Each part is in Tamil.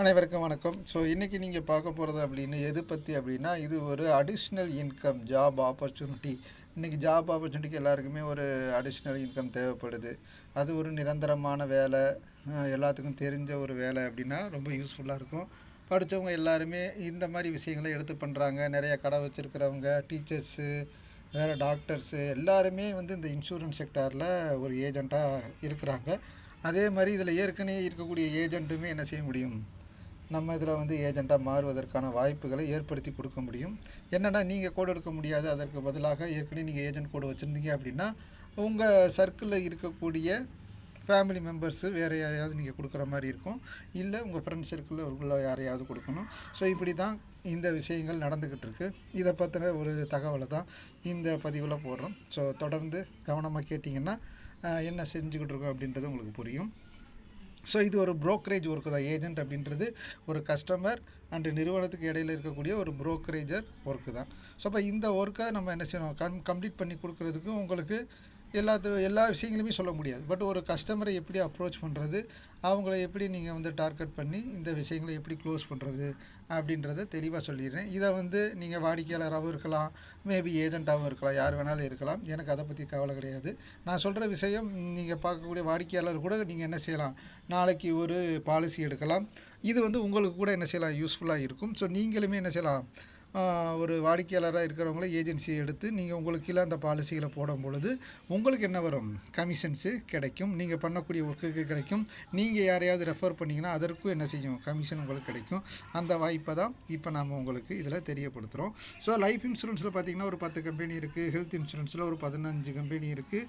அனைவருக்கும் வணக்கம். ஸோ இன்றைக்கி நீங்கள் பார்க்க போகிறது அப்படின்னு எது பற்றி அப்படின்னா இது ஒரு அடிஷ்னல் இன்கம் ஜாப் ஆப்பர்ச்சுனிட்டி இன்றைக்கி ஜாப் ஆப்பர்ச்சுனிட்டிக்கு எல்லாருக்குமே ஒரு அடிஷ்னல் இன்கம் தேவைப்படுது. அது ஒரு நிரந்தரமான வேலை. எல்லாத்துக்கும் தெரிஞ்ச ஒரு வேலை அப்படின்னா ரொம்ப யூஸ்ஃபுல்லாக இருக்கும். படித்தவங்க எல்லாருமே இந்த மாதிரி விஷயங்களை எடுத்து பண்ணுறாங்க நிறைய கடை வச்சுருக்கிறவங்க டீச்சர்ஸு வேறு டாக்டர்ஸு எல்லாருமே வந்து இந்த இன்சூரன்ஸ் செக்டாரில் ஒரு ஏஜெண்ட்டாக இருக்கிறாங்க. அதே மாதிரி இதில் ஏற்கனவே இருக்கக்கூடிய ஏஜென்ட்டுமே என்ன செய்ய முடியும்? நம்ம இதில் வந்து ஏஜெண்ட்டாக மாறுவதற்கான வாய்ப்புகளை ஏற்படுத்தி கொடுக்க முடியும். என்னென்னா நீங்கள் கோடு எடுக்க முடியாது. அதற்கு பதிலாக ஏற்கனவே நீங்கள் ஏஜென்ட் கோடு வச்சுருந்தீங்க அப்படின்னா உங்கள் சர்க்கிளில் இருக்கக்கூடிய ஃபேமிலி மெம்பர்ஸு வேறு யாரையாவது நீங்கள் கொடுக்குற மாதிரி இருக்கும். இல்லை உங்கள் ஃப்ரெண்ட் சர்க்கிளில் உள்ள யாரையாவது கொடுக்கணும். ஸோ இப்படி தான் இந்த விஷயங்கள் நடந்துக்கிட்டு இருக்கு. இதை பற்றின ஒரு தகவலை தான் இந்த பதிவில் போடுறோம். ஸோ தொடர்ந்து கவனமாக கேட்டிங்கன்னா என்ன செஞ்சுக்கிட்டு இருக்கோம் அப்படின்றது உங்களுக்கு புரியும். ஸோ இது ஒரு ப்ரோக்கரேஜ் ஒர்க்கு தான். ஏஜென்ட் அப்படின்றது ஒரு கஸ்டமர் அண்டு நிறுவனத்துக்கு இடையில இருக்கக்கூடிய ஒரு ப்ரோக்கரேஜர் ஒர்க்கு தான். ஸோ அப்போ இந்த ஒர்க்கை நம்ம என்ன செய்யணும்? கம் கம்ப்ளீட் பண்ணி கொடுக்கறதுக்கு உங்களுக்கு எல்லாத்து எல்லா விஷயங்களுமே சொல்ல முடியாது. பட் ஒரு கஸ்டமரை எப்படி அப்ரோச் பண்ணுறது அவங்கள எப்படி நீங்கள் வந்து டார்கெட் பண்ணி இந்த விஷயங்களை எப்படி க்ளோஸ் பண்ணுறது அப்படின்றத தெளிவாக சொல்லிடுறேன். இதை வந்து நீங்கள் வாடிக்கையாளராகவும் இருக்கலாம் மேபி ஏஜென்ட்டாகவும் இருக்கலாம் யார் வேணாலும் இருக்கலாம். எனக்கு அதை பற்றி கவலை கிடையாது. நான் சொல்கிற விஷயம் நீங்கள் பார்க்கக்கூடிய வாடிக்கையாளர் கூட நீங்கள் என்ன செய்யலாம்? நாளைக்கு ஒரு பாலிசி எடுக்கலாம். இது வந்து உங்களுக்கு கூட என்ன செய்யலாம்? யூஸ்ஃபுல்லாக இருக்கும். ஸோ நீங்களுமே என்ன செய்யலாம்? ஒரு வாடிக்கையாளராக இருக்கிறவங்கள ஏஜென்சியை எடுத்து நீங்கள் உங்களுக்கு கீழே அந்த பாலிசிகளை போடும் பொழுது உங்களுக்கு என்ன வரும்? கமிஷன்ஸு கிடைக்கும். நீங்கள் பண்ணக்கூடிய ஒர்க்குக்கு கிடைக்கும். நீங்கள் யாரையாவது ரெஃபர் பண்ணிங்கன்னா அதற்கும் என்ன செய்யும்? கமிஷன் உங்களுக்கு கிடைக்கும். அந்த வாய்ப்பை தான் இப்போ நாம் உங்களுக்கு இதில் தெரியப்படுத்துகிறோம் ஸோ லைஃப் இன்சூரன்ஸில் பார்த்தீங்கன்னா ஒரு பத்து கம்பெனி இருக்குது ஹெல்த் இன்சூரன்ஸில் ஒரு பதினஞ்சு கம்பெனி இருக்குது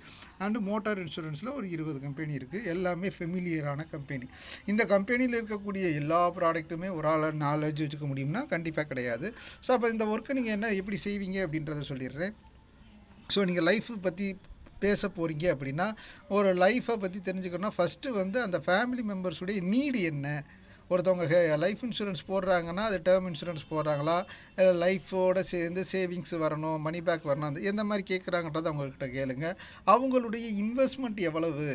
அண்டு மோட்டார் இன்சூரன்ஸில் ஒரு இருபது கம்பெனி இருக்குது எல்லாமே ஃபெமிலியரான கம்பெனி இந்த கம்பெனியில் இருக்கக்கூடிய எல்லா ப்ராடக்ட்டுமே ஒரு ஆளாக நாலேஜ் வச்சுக்க முடியும்னா கண்டிப்பாக கிடையாது. ஸோ அப்போ இந்த ஒர்க்கை நீங்கள் என்ன எப்படி செய்வீங்க அப்படின்றத சொல்லிடுறேன். ஸோ நீங்கள் லைஃப் பற்றி பேச போகிறீங்க அப்படின்னா ஒரு லைஃப்பை பற்றி தெரிஞ்சுக்கணும்னா ஃபஸ்ட்டு வந்து அந்த ஃபேமிலி மெம்பர்ஸுடைய நீடு என்ன? ஒருத்தவங்க லைஃப் இன்சூரன்ஸ் போடுறாங்கன்னா அது டேர்ம் இன்சூரன்ஸ் போடுறாங்களா? இல்லை லைஃபோட சேர்ந்து சேவிங்ஸ் வரணும் மணி பேக் வரணும் அந்த எந்த மாதிரி கேட்குறாங்கன்றதை அவங்கக்கிட்ட கேளுங்க. அவங்களுடைய இன்வெஸ்ட்மெண்ட் எவ்வளவு?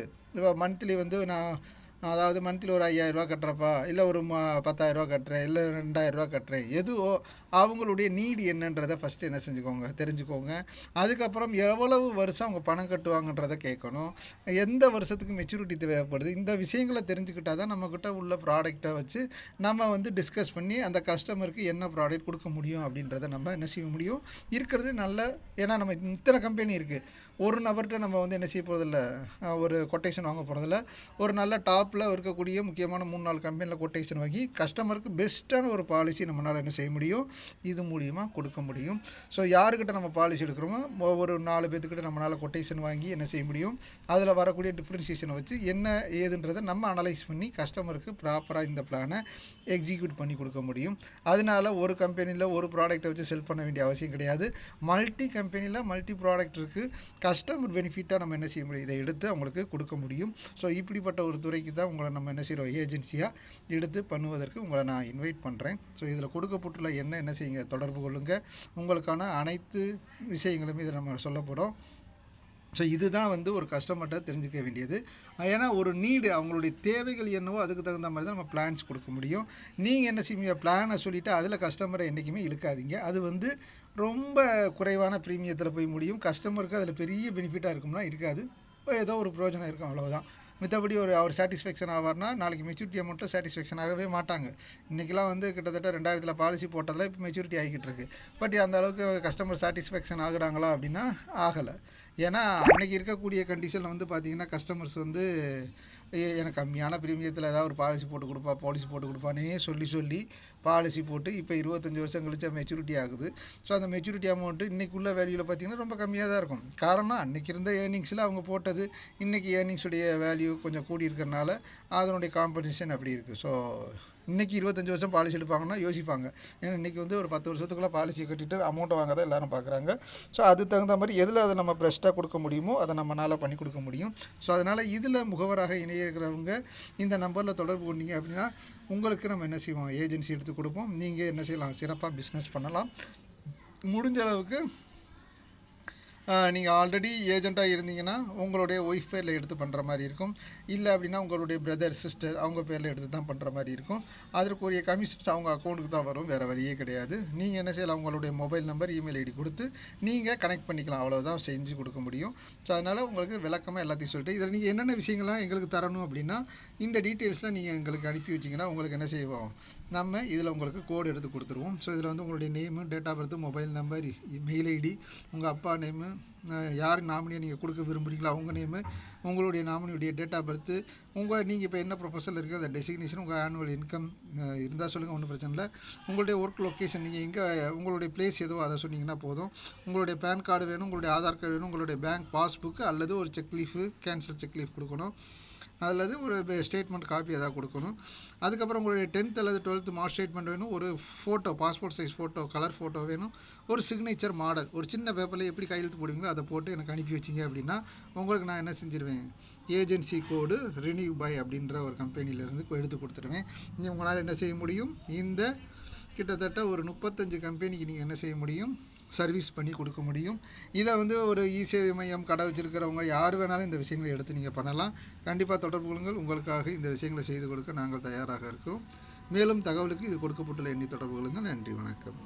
மந்த்லி வந்து நான் அதாவது மந்த்லி ஒரு ஐயாயிரரூவா கட்டுறப்பா? இல்லை ஒரு ம பத்தாயிரரூவா கட்டுறேன் இல்லை ரெண்டாயிரரூவா கட்டுறேன் எதுவோ அவங்களுடைய நீடு என்னன்றதை ஃபஸ்ட்டு என்ன செஞ்சுக்கோங்க தெரிஞ்சுக்கோங்க. அதுக்கப்புறம் எவ்வளவு வருஷம் அவங்க பணம் கட்டுவாங்கன்றதை கேட்கணும். எந்த வருஷத்துக்கு மெச்சூரிட்டி தேவைப்படுது? இந்த விஷயங்களை தெரிஞ்சுக்கிட்டா தான் நம்மக்கிட்ட உள்ள ப்ராடக்ட்டை வச்சு நம்ம வந்து டிஸ்கஸ் பண்ணி அந்த கஸ்டமருக்கு என்ன ப்ராடக்ட் கொடுக்க முடியும் அப்படின்றத நம்ம என்ன செய்ய முடியும்? இருக்கிறது நல்ல ஏன்னா நம்ம இத்தனை கம்பெனி இருக்குது ஒரு நபர்கிட்ட நம்ம வந்து என்ன செய்ய போகிறதில்ல ஒரு கொட்டேஷன் வாங்க போகிறதில்ல ஒரு நல்ல டாப்பில் இருக்கக்கூடிய முக்கியமான மூணு நாலு கம்பெனியில் கொட்டேஷன் வாங்கி கஸ்டமருக்கு பெஸ்ட்டான ஒரு பாலிசி நம்மளால் என்ன செய்ய முடியும்? இது மூலியமாக கொடுக்க முடியும். ஸோ யாருக்கிட்ட நம்ம பாலிசி எடுக்கிறோமோ ஒவ்வொரு ஒரு நாலு பேர்த்துக்கிட்ட நம்மளால் கொட்டேஷன் வாங்கி என்ன செய்ய முடியும்? அதில் வரக்கூடிய டிஃப்ரென்சியேஷனை வச்சு என்ன ஏதுன்றதை நம்ம அனலைஸ் பண்ணி கஸ்டமருக்கு ப்ராப்பராக இந்த பிளானை எக்ஸிக்யூட் பண்ணி கொடுக்க முடியும். அதனால ஒரு கம்பெனியில் ஒரு ப்ராடக்ட்டை வச்சு செல் பண்ண வேண்டிய அவசியம் கிடையாது. மல்டி கம்பெனியில் மல்டி ப்ராடக்ட் இருக்குது கஸ்டமர் பெனிஃபிட்டாக நம்ம என்ன செய்ய முடியும்? இதை எடுத்து அவங்களுக்கு கொடுக்க முடியும். ஸோ இப்படிப்பட்ட ஒரு துறைக்கு தான் உங்களை நம்ம என்ன செய்கிறோம் ஏஜென்சியாக எடுத்து பண்ணுவதற்கு உங்களை நான் இன்வைட் பண்ணுறேன் ஸோ இதில் கொடுக்கப்பட்டுள்ள என்ன என்ன செய்யுங்க தொடர்பு கொள்ளுங்கள் உங்களுக்கான அனைத்து விஷயங்களுமே இதில் நம்ம சொல்லப்படும் ஸோ இதுதான் வந்து ஒரு கஸ்டமர்கிட்ட தெரிஞ்சுக்க வேண்டியது. ஏன்னா ஒரு நீடு அவங்களுடைய தேவைகள் என்னவோ அதுக்கு தகுந்த மாதிரி தான் நம்ம பிளான்ஸ் கொடுக்க முடியும். நீங்கள் என்ன செய்வீங்க பிளானை சொல்லிவிட்டு அதில் கஸ்டமரை என்றைக்குமே இழுக்காதீங்க. அது வந்து ரொம்ப குறைவான ப்ரீமியத்தில் போய் முடியும். கஸ்டமருக்கு அதில் பெரிய பெனிஃபிட்டாக இருக்கும்னா இருக்காது. ஏதோ ஒரு பிரயோஜனம் இருக்கும் அவ்வளோதான் மித்தபடி ஒரு அவர் சாட்டிஸ்ஃபேக்ஷன் ஆவார்னா நாளைக்கு மெச்சூரிட்டி அமௌண்ட்டில் சாட்டிஸ்ஃபேக்ஷன் ஆகவே மாட்டாங்க. இன்றைக்கெலாம் வந்து கிட்டத்தட்ட ரெண்டாயிரத்தில் பாலிசி போட்டதில் இப்போ மெச்சூரிட்டி ஆகிக்கிட்டு இருக்கு. பட் அந்த அளவுக்கு கஸ்டமர் சாட்டிஸ்ஃபேக்ஷன் ஆகுறாங்களா அப்படின்னா ஆகலை. ஏன்னா அன்றைக்கி இருக்கக்கூடிய கண்டிஷனில் வந்து பார்த்திங்கன்னா கஸ்டமர்ஸ் வந்து எனக்கு கம்மியான ப்ரீமியத்தில் ஏதாவது ஒரு பாலிசி போட்டு கொடுப்பா பாலிசி போட்டு கொடுப்பானே சொல்லி சொல்லி பாலிசி போட்டு இப்போ இருபத்தஞ்சி வருஷம் கழிச்சா மெச்சூரிட்டி ஆகுது. ஸோ அந்த மெச்சூரிட்டி அமௌண்ட்டு இன்றைக்குள்ள வேல்யூவில் பார்த்தீங்கன்னா ரொம்ப கம்மியாக தான் இருக்கும். காரணம் அன்றைக்கி இருந்த ஏர்னிங்ஸில் அவங்க போட்டது இன்றைக்கி ஏர்னிங்ஸுடைய வேல்யூ கொஞ்சம் கூடி இருக்கிறனால அதனுடைய காம்பன்சேஷன் அப்படி இருக்குது ஸோ இன்றைக்கி இருபத்தஞ்சி வருஷம் பாலிசி எடுப்பாங்கன்னா யோசிப்பாங்க. ஏன்னா இன்னைக்கு வந்து ஒரு பத்து வருஷத்துக்குள்ள பாலிசி கட்டிட்டு அமௌண்ட்டை வாங்க தான் எல்லோரும் பார்க்குறாங்க. ஸோ அதுக்கு தகுந்த மாதிரி எதில் அதை நம்ம பெஸ்ட்டாக கொடுக்க முடியுமோ அதை நம்மளால் பண்ணி கொடுக்க முடியும். ஸோ அதனால் இதில் முகவராக இணைய இருக்கிறவங்க இந்த நம்பரில் தொடர்பு கொண்டீங்க அப்படின்னா உங்களுக்கு நம்ம என்ன செய்வோம்? ஏஜென்சி எடுத்து கொடுப்போம். நீங்கள் என்ன செய்யலாம்? சிறப்பாக பிஸ்னஸ் பண்ணலாம். முடிஞ்ச அளவுக்கு நீங்கள் ஆல்ரெடி ஏஜெண்ட்டாக இருந்தீங்கன்னா உங்களுடைய ஒய்ஃப் பேரில் எடுத்து பண்ணுற மாதிரி இருக்கும். இல்லை அப்படின்னா உங்களுடைய பிரதர் சிஸ்டர் அவங்க பேரில் எடுத்து தான் பண்ணுற மாதிரி இருக்கும். அதற்குரிய கமிஷன்ஸ் அவங்க அக்கௌண்ட்டுக்கு தான் வரும். வேறு வழியே கிடையாது. நீங்கள் என்ன செய்யலாம்? உங்களுடைய மொபைல் நம்பர் இமெயில் ஐடி கொடுத்து நீங்கள் கனெக்ட் பண்ணிக்கலாம். அவ்வளோதான் செஞ்சு கொடுக்க முடியும். ஸோ அதனால் உங்களுக்கு விளக்கமாக எல்லாத்தையும் சொல்லிட்டு இதில் நீங்கள் என்னென்ன விஷயங்கள்லாம் எங்களுக்கு தரணும் அப்படின்னா இந்த டீட்டெயில்ஸ்லாம் நீங்கள் எங்களுக்கு அனுப்பி வச்சிங்கன்னா உங்களுக்கு என்ன செய்வோம்? நம்ம இதில் உங்களுக்கு கோடு எடுத்து கொடுத்துருவோம். ஸோ இதில் வந்து உங்களுடைய name date of birth mobile number mail ID உங்கள் அப்பா நேமு யார் நாமினியை நீங்கள் கொடுக்க விரும்புகிறீங்களோ அவங்க நேமு உங்களுடைய நாமினியுடைய டேட் ஆஃப் பர்த்து உங்கள் நீங்கள் இப்போ என்ன ப்ரொஃபஸரில் இருக்குது அந்த டெசிக்னேஷன் உங்கள் ஆனுவல் இன்கம் இருந்தால் சொல்லுங்கள் ஒன்றும் பிரச்சனை இல்லை. உங்களுடைய ஒர்க் லொக்கேஷன் நீங்கள் எங்கே உங்களுடைய பிளேஸ் எதுவோ அதை சொன்னீங்கன்னா போதும். உங்களுடைய பேன் கார்டு வேணும் உங்களுடைய ஆதார் கார்டு வேணும் உங்களுடைய பேங்க் பாஸ்புக் அல்லது ஒரு cheque leaf cancel cheque leaf கொடுக்கணும். அல்லது ஒரு ஸ்டேட்மெண்ட் காப்பி ஏதாவது கொடுக்கணும். அதுக்கப்புறம் உங்களுடைய டென்த் அல்லது டுவெல்த் மார்க் ஸ்டேட்மெண்ட் வேணும். ஒரு photo passport size photo colour photo வேணும். ஒரு சிக்னேச்சர் மாடல் ஒரு சின்ன பேப்பரில் எப்படி கையெழுத்து போடுவீங்களோ அதை போட்டு எனக்கு அனுப்பி வச்சிங்க அப்படின்னா உங்களுக்கு நான் என்ன செஞ்சிருவேன்? ஏஜென்சி கோடு ரினியூ பை அப்படின்ற ஒரு கம்பெனிலேருந்து எடுத்து கொடுத்துருவேன் நீ உங்களால் என்ன செய்ய முடியும்? இந்த கிட்டத்தட்ட ஒரு முப்பத்தஞ்சு கம்பெனிக்கு நீங்கள் என்ன செய்ய முடியும்? சர்வீஸ் பண்ணி கொடுக்க முடியும். இதை வந்து ஒரு இ சேவை மையம் கடை வச்சுருக்கிறவங்க யார் வேணாலும் இந்த விஷயங்களை எடுத்து நீங்கள் பண்ணலாம். கண்டிப்பாக தொடர்பு கொள்ளுங்கள். உங்களுக்காக இந்த விஷயங்களை செய்து கொடுக்க நாங்கள் தயாராக இருக்கிறோம் மேலும் தகவலுக்கு இது கொடுக்கப்பட்டுள்ள எண்ணி தொடர்பு கொள்ளுங்கள். நன்றி வணக்கம்.